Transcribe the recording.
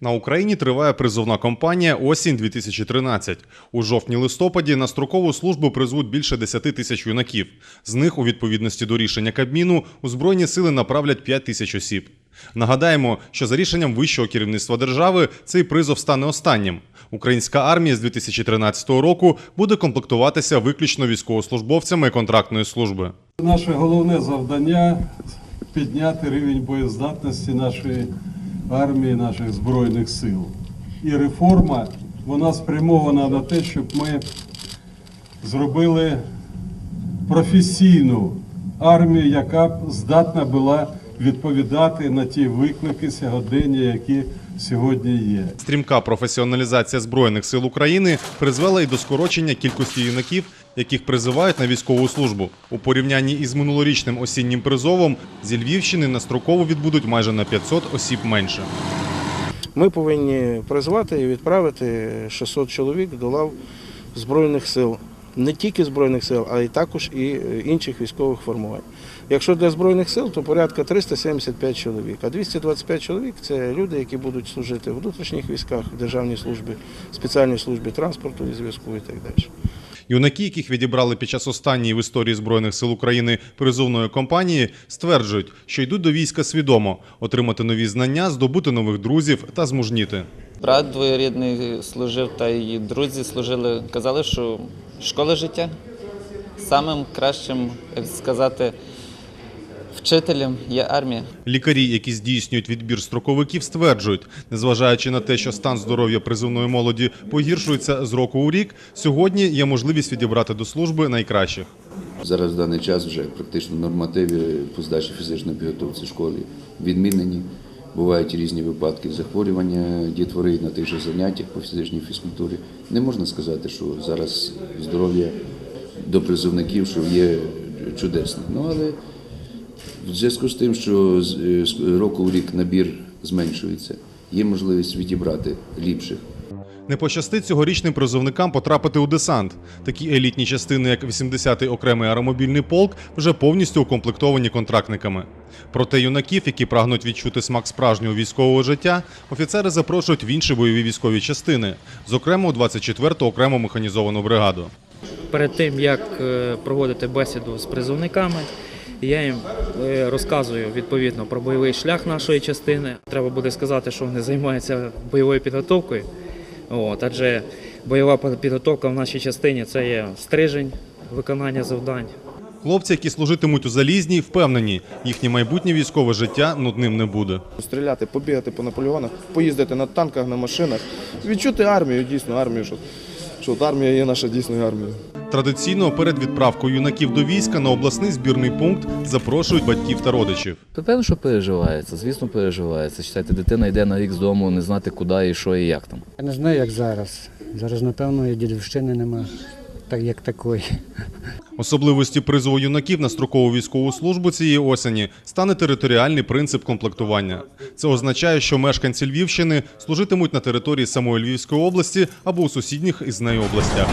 На Україні триває призовна кампанія Осінь 2013. У жовтні-листопаді на строкову службу призвуть більше 10 тисяч юнаків. З них, у відповідності до рішення Кабміну, у Збройні сили направлять 5 тисяч осіб. Нагадаємо, що за рішенням вищого керівництва держави цей призов стане останнім. Українська армія з 2013 року буде комплектуватися виключно військовослужбовцями контрактної служби. Наше головне завдання підняти рівень боєздатності нашої армії, наших збройних сил. І реформа вона спрямована на те, щоб ми зробили професійну армію, яка б здатна була відповідати на ті виклики сьогодення, які сьогодні є. Стрімка професіоналізація збройних сил України призвела і до скорочення кількості юнаків, яких призивають на військову службу. У порівнянні із минулорічним осіннім призовом зі Львівщини на строкову відбудуть майже на 500 осіб менше. Ми повинні призвати і відправити 600 чоловік до лав Збройних сил. Не тільки Збройних сил, а й також і е, інших військових формувань. Якщо для Збройних сил, то порядка 375 чоловік, а 225 чоловік це люди, які будуть служити в внутрішніх військах, в державній службі, спеціальній службі транспорту і зв'язку і так далі. Юнаки, яких відібрали під час останньої в історії збройних сил України призовної кампанії, стверджують, що йдуть до війська свідомо отримати нові знання, здобути нових друзів та змужніти. Брат двоюрідний служив, та й друзі служили. Казали, що школа життя самим кращим, як сказати, вчителем є армія. Лікарі, які здійснюють відбір строковиків, стверджують, незважаючи на те, що стан здоров'я призовної молоді погіршується з року у рік, сьогодні є можливість відібрати до служби найкращих. Зараз в даний час вже практично нормативи по здачі фізичної підготовці в школі відмінені. Бувають різні випадки захворювання дітвори на тих же заняттях по фізичній фізкультурі. Не можна сказати, що зараз здоров'я до призовників що є чудесне. Ну але в зв'язку з тим, що з е, року в рік набір зменшується, є можливість відібрати ліпших. Не пощастить цьогорічним призовникам потрапити у десант. Такі елітні частини, як 80-й окремий аеромобільний полк, вже повністю укомплектовані контрактниками. Проте юнаків, які прагнуть відчути смак справжнього військового життя, офіцери запрошують в інші бойові військові частини, зокрема у 24-ту окрему механізовану бригаду. перед тим як е, проводити бесіду з призовниками, я їм е, розказую відповідно про бойовий шлях нашої частини. Треба буде сказати, що вони займаються бойовою підготовкою. От, адже бойова підготовка в нашій частині це є стрижень, виконання завдань. Хлопці, які служитимуть у залізній, впевнені, їхнє майбутнє військове життя нудним не буде. Стріляти, побігати по наполеонах, поїздити на танках, на машинах, відчути армію, дійсно армію, що, що армія є наша дійсною армією. Традиційно перед відправкою юнаків до війська на обласний збірний пункт запрошують батьків та родичів. Та певно, що переживається, звісно, переживається. Читайте, дитина йде на рік з дому, не знати куди і що і як там. Я не знаю, як зараз. Зараз, напевно, і дідівщини нема, так як такої. Особливості призову юнаків на строкову військову службу цієї осені стане територіальний принцип комплектування. Це означає, що мешканці Львівщини служитимуть на території самої Львівської області або у сусідніх із нею областях.